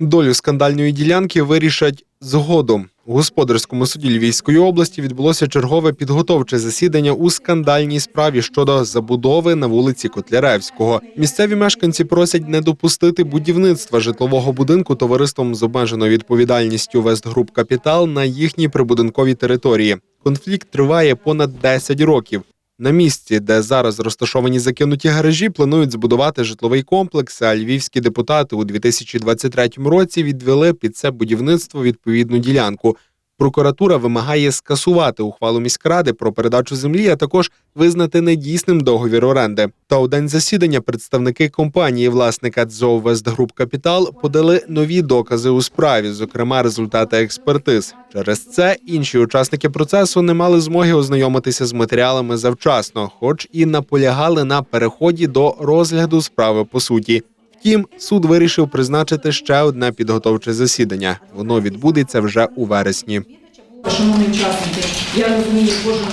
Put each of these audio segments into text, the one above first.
Долю скандальної ділянки вирішать згодом. У господарському суді Львівської області відбулося чергове підготовче засідання у скандальній справі щодо забудови на вулиці Котляревського. Місцеві мешканці просять не допустити будівництва житлового будинку товариством з обмеженою відповідальністю Вестгруп Капітал на їхній прибудинковій території. Конфлікт триває понад 10 років. На місці, де зараз розташовані закинуті гаражі, планують збудувати житловий комплекс. А львівські депутати у 2023 році відвели під це будівництво відповідну ділянку. Прокуратура вимагає скасувати ухвалу міськради про передачу землі, а також визнати недійсним договір оренди. Та у день засідання представники компанії власника ДЗОВ Вестгруп Капітал подали нові докази у справі, зокрема результати експертиз. Через це інші учасники процесу не мали змоги ознайомитися з матеріалами завчасно, хоч і наполягали на переході до розгляду справи по суті. Втім, суд вирішив призначити ще одне підготовче засідання. Воно відбудеться вже у вересні. Шановні учасники, я розумію, кожен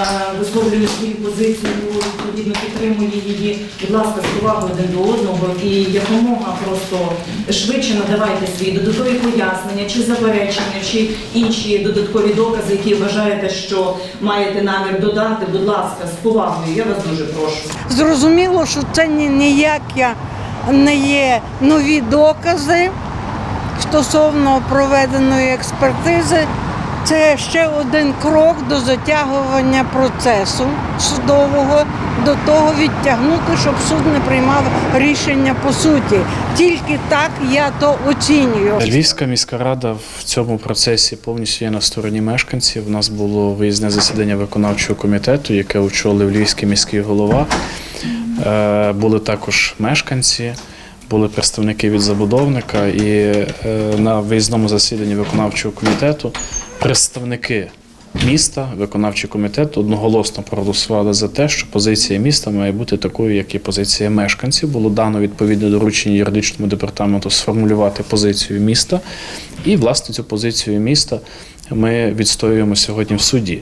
е, висловлює свою позицію, відповідно підтримує її. Будь ласка, з повагою один до одного і якомога просто швидше надавайте свої додаткові пояснення, чи заперечення, чи інші додаткові докази, які вважаєте, що маєте намір додати. Будь ласка, з повагою. Я вас дуже прошу. Зрозуміло, що це ні- ніякі не є нові докази стосовно проведеної експертизи. Це ще один крок до затягування процесу судового, до того відтягнути, щоб суд не приймав рішення по суті. Тільки так я то оцінюю. Львівська міська рада в цьому процесі повністю є на стороні мешканців. У нас було виїзне засідання виконавчого комітету, яке очолив львівський міський голова. Е, Були також мешканці, були представники від забудовника, і е, на виїзному засіданні виконавчого комітету представники міста, виконавчий комітет одноголосно проголосували за те, що позиція міста має бути такою, як і позиція мешканців. Було дано відповідне доручення юридичному департаменту сформулювати позицію міста. І, власне, цю позицію міста ми відстоюємо сьогодні в суді.